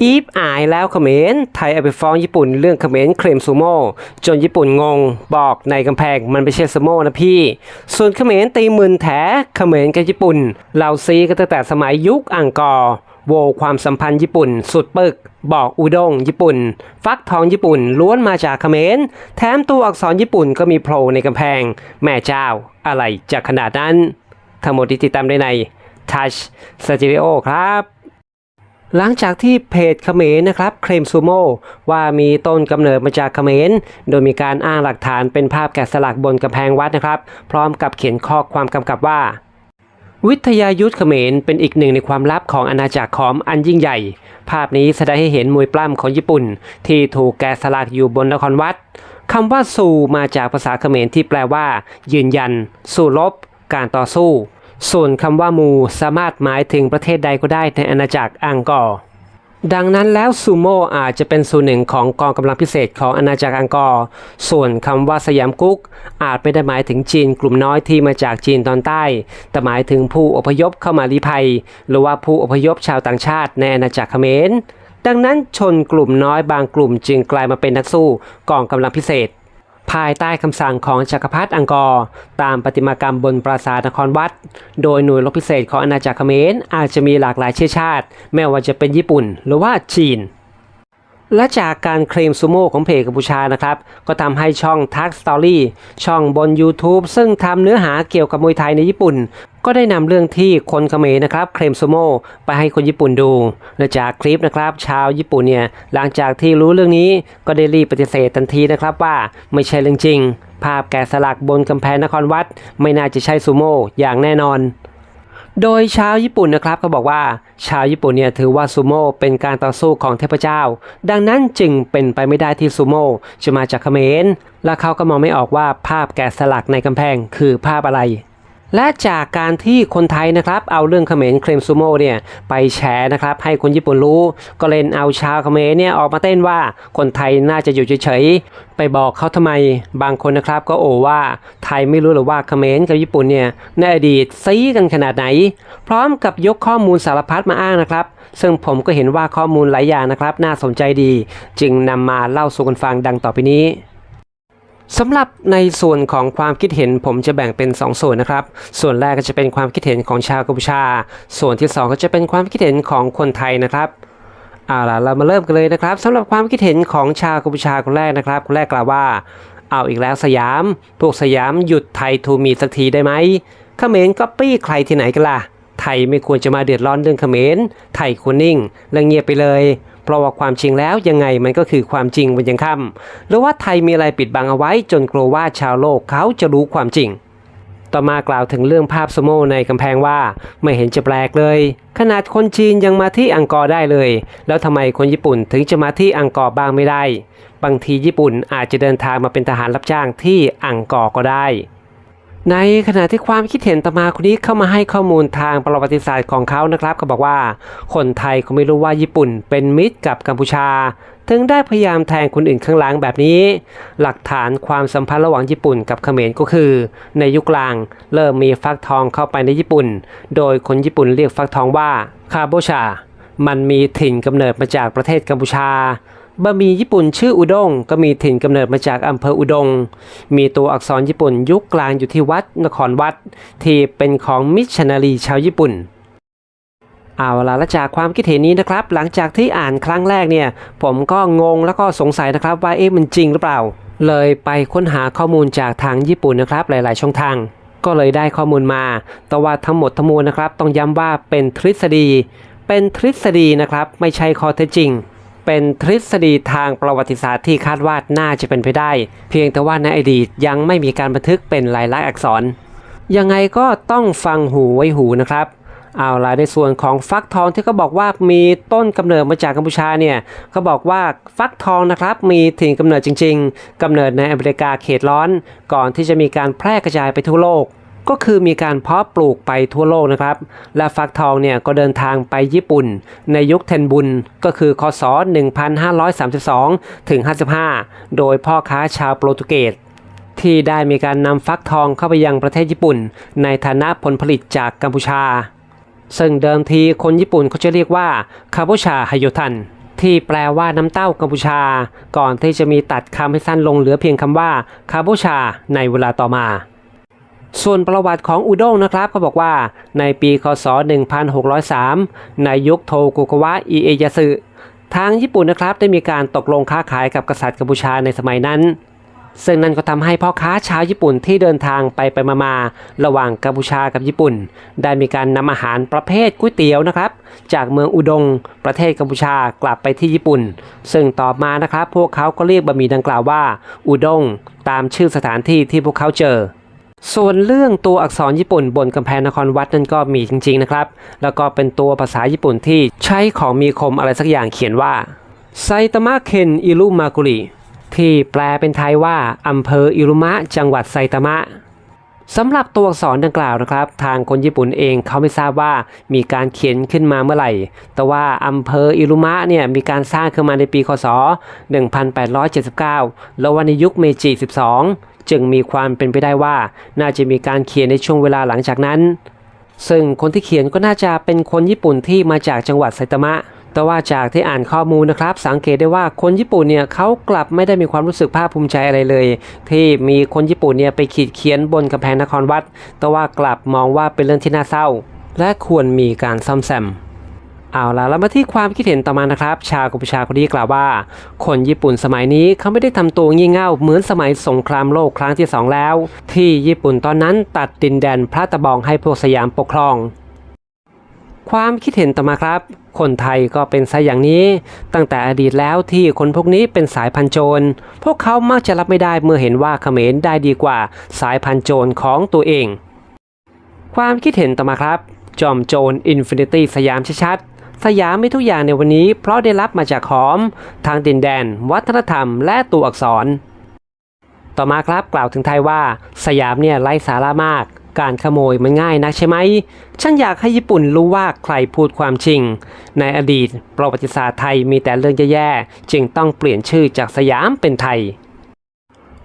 อีฟอายแล้วเขมรไทยเอาไปฟ้องญี่ปุ่นเรื่องเขมรเคลมซูโม่จนญี่ปุ่นงง บอกในกำแพงมันไม่ใช่ซูโม่นะพี่ ส่วนเขมรตีหมื่นแถเขมรกับญี่ปุ่นเราซีกันตั้งแต่สมัยยุคอังกอร์โวความสัมพันธ์ญี่ปุ่น สุดปึก บอกอุด้งญี่ปุ่น ฟักทองญี่ปุ่นล้วนมาจากเขมรแถมตัวอักษรญี่ปุ่นก็มีโผล่ในกำแพง แม่เจ้า อะไรจะขนาดนั้น ทั้งหมดที่ติดตามได้ใน Touch Studio ครับ หลังจากที่เพจเขมรนะครับเคลมซูโมว่ามีต้นกำเนิดมาจากเขมร โดยมีการอ้างหลักฐานเป็นภาพแกะสลักบนกำแพงวัดนะครับ พร้อมกับเขียนข้อความกำกับว่า วิทยายุทธเขมรเป็นอีกหนึ่งในความลับของอาณาจักรขอมอันยิ่งใหญ่ ภาพนี้แสดงให้เห็นมวยปล้ำของญี่ปุ่น ที่ถูกแกะสลักอยู่บนนครวัดคำว่าสู้มาจากภาษาเขมรที่แปลว่า ยืนยัน สู้รบ การต่อสู้ ส่วนคำว่ามูสามารถหมายถึงประเทศใดก็ได้ในอาณาจักรอังกอร์ดังนั้นแล้วซูโม่อาจจะเป็นส่วนหนึ่งของกองกำลังพิเศษของอาณาจักรอังกอร์ ส่วนคำว่าสยามกุ๊กอาจไม่ได้หมายถึงจีนกลุ่มน้อยที่มาจากจีนตอนใต้ แต่หมายถึงผู้อพยพเข้ามาลี้ภัย หรือว่าผู้อพยพชาวต่างชาติในอาณาจักรเขมร ดังนั้นชนกลุ่มน้อยบางกลุ่มจึงกลายมาเป็นนักสู้กองกำลังพิเศษ ภายใต้คำสั่งของจักรพรรดิอังกอร์ตามปฏิมากรรมบนปราสาทนครวัด โดยหน่วยรบพิเศษของอาณาจักรเขมรอาจจะมีหลากหลายเชื้อชาติ แม้ว่าจะเป็นญี่ปุ่นหรือว่าจีน และจากการเคลมซูโม่ของเพจกัมพูชานะครับ ก็ทำให้ช่องทักสตอรี่ช่องบน YouTube ซึ่งทำเนื้อหาเกี่ยวกับมวยไทยในญี่ปุ่น ก็ได้นำเรื่องที่คนเขมรนะครับเคลมซูโม่ไปให้คนญี่ปุ่นดู และจากคลิปนะครับ ชาวญี่ปุ่นเนี่ยหลังจากที่รู้เรื่องนี้ก็ได้รีบปฏิเสธทันทีนะครับว่าไม่ใช่เรื่องจริง ภาพแกะสลักบนกำแพงนครวัด ไม่น่าจะใช่ซูโม่อย่างแน่นอน โดยชาวญี่ปุ่นนะครับเขาบอกว่า ชาวญี่ปุ่นเนี่ยถือว่าซูโม่เป็นการต่อสู้ของเทพเจ้า ดังนั้นจึงเป็นไปไม่ได้ที่ซูโม่จะมาจากเขมรและเขาก็มองไม่ออกว่าภาพแกะสลักในกำแพงคือภาพอะไร และจากการที่คนไทยนะครับเอาเรื่องเขมรเคลมซูโม่เนี่ยไปแชร์นะครับให้คนญี่ปุ่นรู้ ก็เล่นเอาชาวเขมรเนี่ยออกมาเต้นว่าคนไทยน่าจะอยู่เฉยๆไปบอกเขาทำไมบางคนนะครับก็โอว่าไทยไม่รู้หรือว่าเขมรกับญี่ปุ่นเนี่ยในอดีตซีกันขนาดไหน พร้อมกับยกข้อมูลสารพัดมาอ้างนะครับ ซึ่งผมก็เห็นว่าข้อมูลหลายอย่างนะครับ น่าสนใจดี จึงนำมาเล่าสู่กันฟังดังต่อไปนี้ สำหรับในส่วนของความคิดเห็นผมจะแบ่งเป็น 2 ส่วนนะครับ ส่วนแรกก็จะเป็นความคิดเห็นของชาวกัมพูชา ส่วนที่ 2 ก็จะเป็นความคิดเห็นของคนไทยนะครับเอาล่ะเรามาเริ่มกันเลยนะครับสำหรับความคิดเห็นของชาวกัมพูชาคนแรกนะครับคนแรกกล่าวว่า เอาอีกแล้วสยามพวกสยามหยุดไทยทูมีสักทีได้ไหมเขมรก็ปี้ใครที่ไหนกันล่ะไทยไม่ควรจะมาเดือดร้อนเรื่องเขมรไทยควรนิ่ง และเงียบไปเลย เพราะว่าความจริงแล้วยังไงมันก็คือความจริงวันยังค่ำหรือว่าไทยมีอะไรปิดบังเอาไว้จนกลัวว่าชาวโลกเขาจะรู้ความจริง ต่อมากล่าวถึงเรื่องภาพสโมในกำแพงว่าไม่เห็นจะแปลกเลย ขนาดคนจีนยังมาที่อังกอร์ได้เลย แล้วทำไมคนญี่ปุ่นถึงจะมาที่อังกอร์บ้างไม่ได้ บางทีญี่ปุ่นอาจจะเดินทางมาเป็นทหารรับจ้างที่อังกอร์ก็ได้ ในขณะที่ความคิดเห็นต่อมาคนนี้เข้ามาให้ข้อมูลทางประวัติศาสตร์ของเขานะครับเขาบอกว่า คนไทยเขาไม่รู้ว่าญี่ปุ่นเป็นมิตรกับกัมพูชา ถึงได้พยายามแทงคนอื่นข้างหลังแบบนี้ หลักฐานความสัมพันธ์ระหว่างญี่ปุ่นกับเขมรก็คือ ในยุคกลางเริ่มมีฟักทองเข้าไปในญี่ปุ่น โดยคนญี่ปุ่นเรียกฟักทองว่าคาโบชา มันมีถิ่นกำเนิดมาจากประเทศกัมพูชา บะหมี่ญี่ปุ่นชื่ออุด้งก็มีถิ่นกำเนิดมาจากอำเภออุดง มีตัวอักษรญี่ปุ่นยุคกลางอยู่ที่วัดนครวัด ที่เป็นของมิชชันนารีชาวญี่ปุ่นเอาละและจากความคิดเห็นนี้นะครับ หลังจากที่อ่านครั้งแรกเนี่ย ผมก็งงแล้วก็สงสัยนะครับว่าเอ๊ะมันจริงหรือเปล่า เลยไปค้นหาข้อมูลจากทางญี่ปุ่นนะครับ หลาย ๆ ช่องทาง ก็เลยได้ข้อมูลมา แต่ว่าทั้งหมดทั้งมวลนะครับ ต้องย้ำว่าเป็นทฤษฎี เป็นทฤษฎีนะครับ ไม่ใช่ข้อเท็จจริง เป็นทฤษฎีทางประวัติศาสตร์ที่คาดว่าน่าจะเป็นไปได้ เพียงแต่ว่าในอดีตยังไม่มีการบันทึกเป็นลายลักษณ์อักษร ยังไงก็ต้องฟังหูไว้หูนะครับเอาล่ะในส่วนของฟักทองที่เขาบอกว่ามีต้นกำเนิดมาจากกัมพูชาเนี่ยเขาบอกว่าฟักทองนะครับมีถิ่นกำเนิดจริง ๆกำเนิดในอเมริกาเขตร้อน ก่อนที่จะมีการแพร่กระจายไปทั่วโลก ก็คือมีการเพาะปลูกไปทั่วโลกนะครับ และฟักทองเนี่ยก็เดินทางไปญี่ปุ่น ในยุคเทนบุนก็คือคศ 1532 ถึง 55 โดยพ่อค้าชาวโปรตุเกสที่ได้มีการนำฟักทองเข้าไปยังประเทศญี่ปุ่น ในฐานะผลผลิตจากกัมพูชา ซึ่งเดิมทีคนญี่ปุ่นเขาจะเรียกว่าคาโบชาฮโยทันที่แปลว่าน้ำเต้ากัมพูชา ก่อนที่จะมีตัดคำให้สั้นลงเหลือเพียงคำว่าคาโบชาในเวลาต่อมา ส่วนประวัติของอุด้งนะครับเขาบอกว่าในปีคศ 1603 ในยุคโทกุกวะอิเอยสึทางญี่ปุ่นนะครับได้มีการตกลงค้าขายกับกษัตริย์กัมพูชาในสมัยนั้น ซึ่งนั่นก็ทำให้พ่อค้าชาวญี่ปุ่นที่เดินทางไปไปมามาๆระหว่างกัมพูชากับญี่ปุ่น ได้มีการนำอาหารประเภทก๋วยเตี๋ยวนะครับ จากเมืองอุดง ประเทศกัมพูชากลับไปที่ญี่ปุ่น ซึ่งต่อมานะครับ พวกเขาก็เรียกบะหมี่ดังกล่าวว่า อุดงตามชื่อสถานที่ที่พวกเขาเจอ ส่วนเรื่องตัวอักษรญี่ปุ่นบนกำแพงนครวัดนั่นก็มีจริงๆนะครับ แล้วก็เป็นตัวภาษาญี่ปุ่นที่ใช้ของมีคมอะไรสักอย่างเขียนว่าไซตามะเคนอิรุมากุริที่แปลเป็นไทยว่าอำเภออิรุมะ จังหวัดไซตามะสำหรับตัวอักษรดังกล่าวนะครับ ทางคนญี่ปุ่นเองเขาไม่ทราบว่ามีการเขียนขึ้นมาเมื่อไหร่ แต่ว่าอำเภออิรุมะเนี่ยมีการสร้างขึ้นมาในปีคศ 1879 แล้ววันในยุคเมจิ 12 จึงมีความเป็นไปได้ว่า น่าจะมีการเขียนในช่วงเวลาหลังจากนั้น ซึ่งคนที่เขียนก็น่าจะเป็นคนญี่ปุ่นที่มาจากจังหวัดไซตามะ แต่ว่าจากที่อ่านข้อมูลนะครับ สังเกตได้ว่าคนญี่ปุ่นเนี่ยเขากลับไม่ได้มีความรู้สึกภาคภูมิใจอะไรเลย ที่มีคนญี่ปุ่นเนี่ยไปขีดเขียนบนกำแพงนครวัด แต่ว่ากลับมองว่าเป็นเรื่องที่น่าเศร้า และควรมีการซ่อมแซม เอาละแล้วมาที่ความคิดเห็นต่อมานะครับ ชาวกัมพูชาคนนี้กล่าวว่า คนญี่ปุ่นสมัยนี้เขาไม่ได้ทำตัวงี่เง่าเหมือนสมัยสงครามโลกครั้งที่สองแล้ว ที่ญี่ปุ่นตอนนั้นตัดดินแดนพระตะบองให้พวกสยามปกครอง ความคิดเห็นต่อมาครับ คนไทยก็เป็นซะอย่างนี้ ตั้งแต่อดีตแล้วที่คนพวกนี้เป็นสายพันโจร พวกเขามักจะรับไม่ได้เมื่อเห็นว่าเขมรได้ดีกว่าสายพันโจรของตัวเอง ความคิดเห็นต่อมาครับ จอมโจรอินฟินิตี้สยามชัดๆ สยามมีทุกอย่างในวันนี้ เพราะได้รับมาจากหอม ทางดินแดน วัฒนธรรม และตัวอักษร ต่อมาครับกล่าวถึงไทยว่า สยามเนี่ยไร้สาระมาก การขโมยมันง่ายนักใช่ไหมฉันอยากให้ญี่ปุ่นรู้ว่าใครพูดความจริง ในอดีต ประวัติศาสตร์ไทยมีแต่เรื่องแย่ๆจึงต้องเปลี่ยนชื่อจากสยามเป็นไทย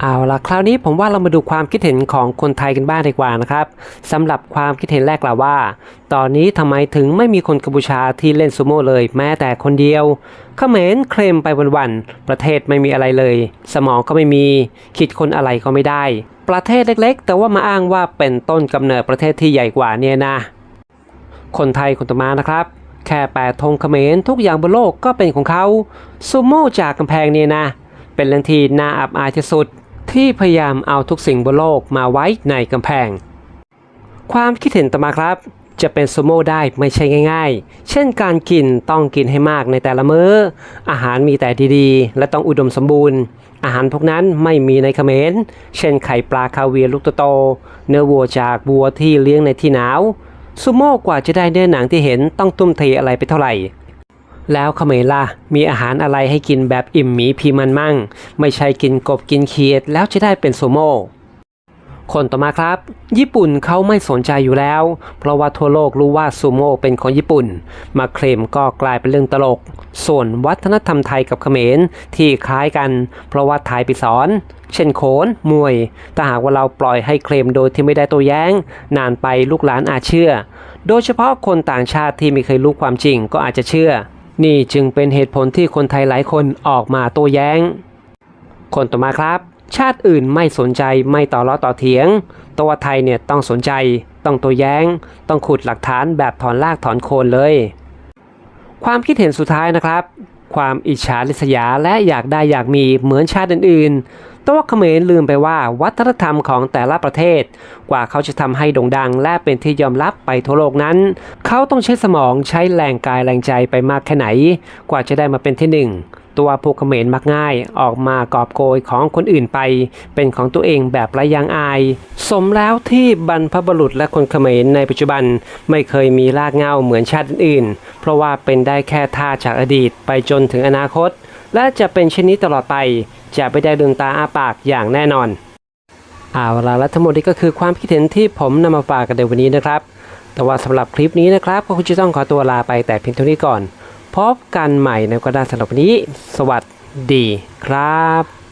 เอาละคราวนี้ผมว่าเรามาดูความคิดเห็นของคนไทยกันบ้างดีกว่านะครับสำหรับความคิดเห็นแรกล่าวว่า ตอนนี้ทำไมถึงไม่มีคนกัมพูชาที่เล่นซูโม่เลย แม้แต่คนเดียวเขมรเคลมไปวันๆประเทศไม่มีอะไรเลย สมองก็ไม่มีคิดคนอะไรก็ไม่ได้ ประเทศเล็กๆ แต่ว่ามาอ้างว่าเป็นต้นกำเนิดประเทศที่ใหญ่กว่าเนี่ยนะ คนไทยคนต่อมานะครับแค่แปดธงเขมรทุกอย่างบนโลกก็เป็นของเขาซูโม่จากกำแพงเนี่ยนะ เป็นเรื่องที่น่าอับอายที่สุด ที่พยายามเอาทุกสิ่งบนโลกมาไว้ในกำแพง ความคิดเห็นต่อมาครับ จะเป็นซูโม่ได้ไม่ใช่ง่าย ๆ เช่นการกินต้องกินให้มากในแต่ละมือ้อ อาหารมีแต่ดีๆ และต้องอุดมสมบูรณ์ อาหารพวกนั้นไม่มีในเขมร เช่นไข่ปลาคาเวียลูกโตๆเนื้อวัวจากวัวที่เลี้ยงในที่หนาวซูโม่กว่าจะได้เนื้อหนังที่เห็นต้องตุ้มเทอะไรไปเท่าไหร่ แล้วเขมรล่ะมีอาหารอะไรให้กินแบบอิ่มหมีพีมันมั่ง ไม่ใช่กินกบกินเขียดแล้วจะได้เป็นซูโมคนต่อมาครับ ญี่ปุ่นเขาไม่สนใจอยู่แล้ว เพราะว่าทั่วโลกรู้ว่าซูโม่เป็นของญี่ปุ่น มาเคลมก็กลายเป็นเรื่องตลก ส่วนวัฒนธรรมไทยกับเขมรที่คล้ายกัน เพราะว่าไทยไปสอน เช่นโขนมวย ถ้าหากว่าเราปล่อยให้เคลมโดยที่ไม่ได้ตัวแย้ง นานไปลูกหลานอาจเชื่อ โดยเฉพาะคนต่างชาติที่ไม่เคยรู้ความจริงก็อาจจะเชื่อ นี่จึงเป็นเหตุผลที่คนไทยหลายคนออกมาโต้แย้ง คนต่อมาครับ ชาติอื่นไม่สนใจไม่ต่อล้อต่อเถียง ตัวไทยเนี่ยต้องสนใจ ต้องโตัวแย้ง ต้องขุดหลักฐานแบบถอนรากถอนโคนเลย ความคิดเห็นสุดท้ายนะครับ ความอิจฉาริษยาและอยากได้อยากมีเหมือนชาติอื่นๆ แต่ว่าเขมรลืมไปว่าวัฒนธรรมของแต่ละประเทศ กว่าเขาจะทำให้โด่งดังและเป็นที่ยอมรับไปทั่วโลกนั้น เขาต้องใช้สมองใช้แรงกายแรงใจไปมากแค่ไหน กว่าจะได้มาเป็นที่หนึ่งตัวพวกเขมรมักง่ายออกมากอบโกยของคนอื่นไป เป็นของตัวเองแบบไร้ยางอาย สมแล้วที่บรรพบุรุษและคนเขมรในปัจจุบันไม่เคยมีรากเหง้าเหมือนชาติอื่น เพราะว่าเป็นได้แค่ท่าจากอดีตไปจนถึงอนาคต และจะเป็นเช่นนี้ตลอดไป จะไม่ได้ลืมตาอาปากอย่างแน่นอนเอาละและทั้งหมดนี้ก็คือความคิดเห็นที่ผมนำมาฝากกันในวันนี้นะครับ แต่ว่าสำหรับคลิปนี้นะครับก็คงจะต้องขอตัวลาไปแต่เพียงเท่านี้ก่อน พบกันใหม่ในกระดาสำหรับวันนี้ สวัสดีครับ